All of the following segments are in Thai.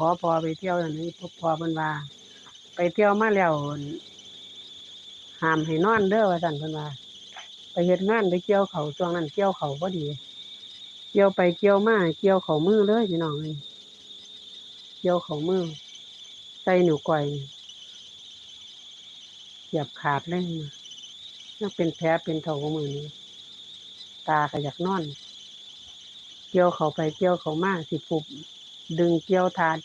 ขอพอไปเที่ยวอันนี้พบพอมันว่าไปเที่ยวมาแล้วห้ามให้นอนเด้อว่าสั่นเพิ่นว่าไปเฮ็ดงานไปเกี่ยวเขาช่วงนั้นเกี่ยวเขาพอดี เกี่ยวไปเกี่ยวมาเกี่ยวเขามือเลยพี่น้องเลยเกี่ยวเขามือใส่หนูก่อยเหยียบขาดเลยยังเป็นแผลเป็นเท่าของมือนี้ ตาก็อยากนอน เกี่ยวเขาไปเกี่ยวเขามาสิปุบดึงเกี่ยวถาด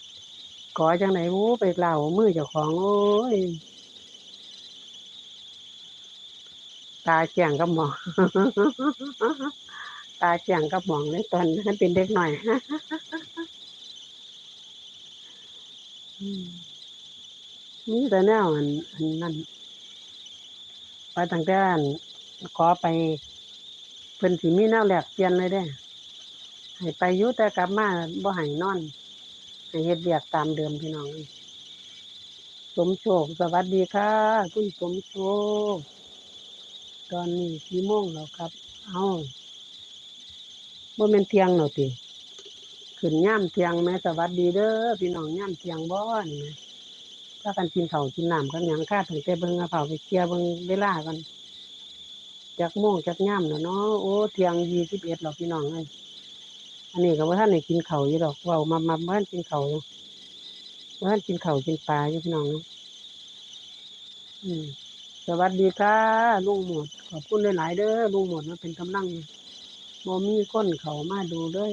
ก่อจังไหนวู้ไปเหล่ามือเจ้าของโอ้ย ตาแจ่งกับหมอง ตาแจ่งกับหมองในตอนนั้นเป็นเด็กหน่อย นี่แต่แนวอันอันนั้นไปตั้งแต่อันขอไปเพิ่นสิมีแนวแหลกเปลี่ยนเลยเด้ให้ไปอยู่แต่กลับมาบ่ให้นอน ให้เฮ็ดเวียกตามเดิมพี่น้อง สมโชค สวัสดีค่ะ คุณสมโชค ตอนนี้กี่โมงแล้วครับ เอาบ่แม่นเที่ยงแล้วติขึ้นย่ามเที่ยงแม่สวัสดีเด้อพี่น้องย่ามเที่ยงบ่นี่แหมถ้ากันกินข้าวกินน้ำกันหยังค่าถึงแต่เบิ่งกระเป๋าไปเคลียร์เบิ่งเวลากันจักโมงจักย่ามแล้วเนาะโอ้เที่ยง21แล้วพี่น้องเอ้ย อันนี้ก็ว่าท่านได้กินเข่าอยู่ดอกเว่ามามาบ้านกินเข่าอยู่บ้านกินเข่ากินปลาอยู่พี่น้องเนาะอืมสวัสดีค่ะลุงหมด ขอบคุณหลายๆเด้อลุงหมดมาเป็นกำลังบ่มีคนเขามาดูด้อ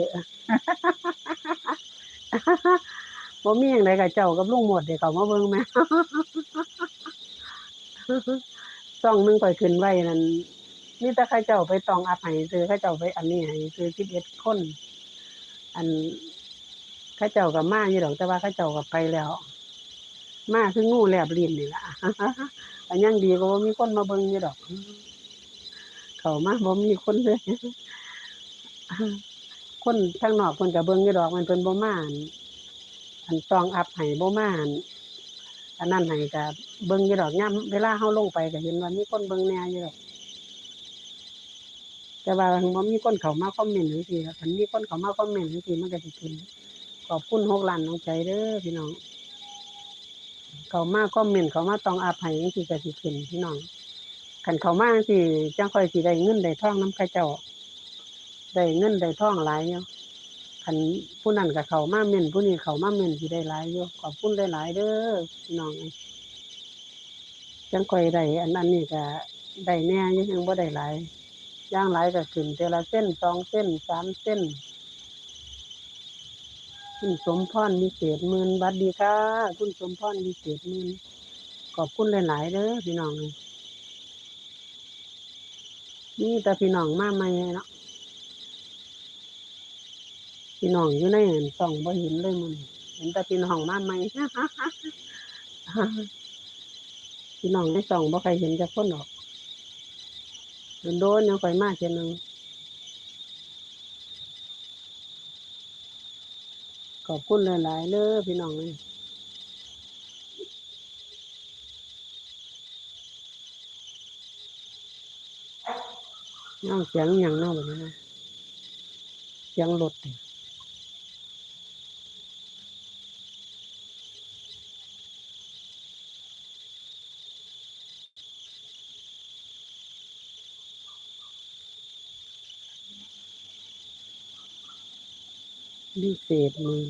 บ่มีอย่างไรกับเจ้ากับลุงหมดเดี๋ยวเขามาเบิ่งแหมซ่องนึงข่อยขึ้นไว้นั่นนี่แต่เข้าเจ้าไปตองอัพให้ซื้อเข้าเจ้าไปอันนี้ให้ซื้อ11คน อันข้าเจ้ากับมาอยู่ดอกแต่ว่าข้าเจ้ากับไปแล้ว มาคืองูแลบลิ้นนี่ล่ะอันยังดีก็บ่ามีคนมาเบิ่งอยู่ดอก เขามาบ่มีคนเลยคนทางนอกเพิ่นก็เบิ่งอยู่ดอกมันเพิ่นบ่มาอันอันตองอัพให้บ่มาอันอันนั้นให้ก็เบิ่งอยู่ดอกยามเวลาเฮาลงไปก็เห็นว่ามีคนเบิ่งแน่อยู่ดอก แต่ว่าบ่มีคนเข้ามาคอมเมนต์จังซี่ล่ะคันมีคนเข้ามาคอมเมนต์จังซี่มันก็สิขึ้นขอบคุณ6ล้านน้องใจเด้อพี่น้อง เขามาคอมเมนต์เขามาต้องอาภัยจังซี่ก็สิขึ้นพี่น้องคันเขามาจังซี่จังค่อยสิได้เงินได้ทองนำเขาเจ้าได้เงินได้ทองหลายอยู่คันผู้นั้นก็เข้ามาเม่นผู้นี้เข้ามาเม่นสิได้หลายอยู่ขอบคุณหลายๆเด้อพี่น้องจังค่อยได้อันนั้นนี่ก็ได้แน่ยังบ่ได้หลาย ย่างหลายก็ขึ้นแต่ละเส้นสองเส้นสามเส้นคุณสมพรมีเศษหมื่นบัดดีค่ะ คุณสมพรมีเศษหมื่นขอบคุณหลายๆเด้อพี่น้องนี่แต่พี่น้องมาใหม่เนาะพี่น้องอยู่ในส่องบ่เห็นเลยมันเห็นแต่พี่น้องมาใหม่พี่น้องในส่องบ่ใครเห็นจะคนออก โดนๆยังค่อยมากเช่นนึงขอบคุณหลายๆเลยพี่น้องเลยน้องเสียงหยังน้องแบบนี้นะเสียงรถเนี่ย มีเศษมือ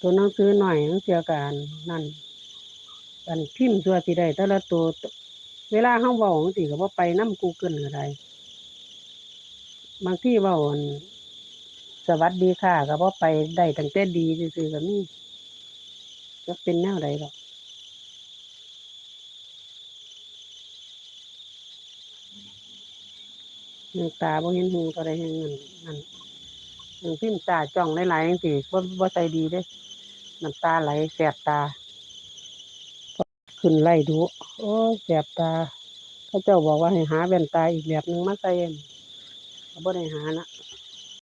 ตัวหนังสือหน่อยหนังเสียการนั่น กันพิมพ์ตัวสิได้แต่ละตัวเวลาเฮาเว้าจังซี่ก็บ่ไปนำ Google ก็ได้บางทีเว้าอันสวัสดีค่ะก็บ่ไปได้ตั้งแต่ดีซื่อๆก็มีจักเป็นแนวใดดอกหน้ำตาบ่เห็นหูก็ได้แห่งนั้นนั่นหนังพิมพ์ตาจ้องหลายๆจังซี่บ่บ่ใจดีเด้น้ำตาไหลแสบตา ขึ้นไล่ดูโอ้ยแสบตาเขาเจ้าบอกว่าให้หาแว่นตาอีกแบบหนึ่งมาใส่อั่นก็บ่ได้หานะ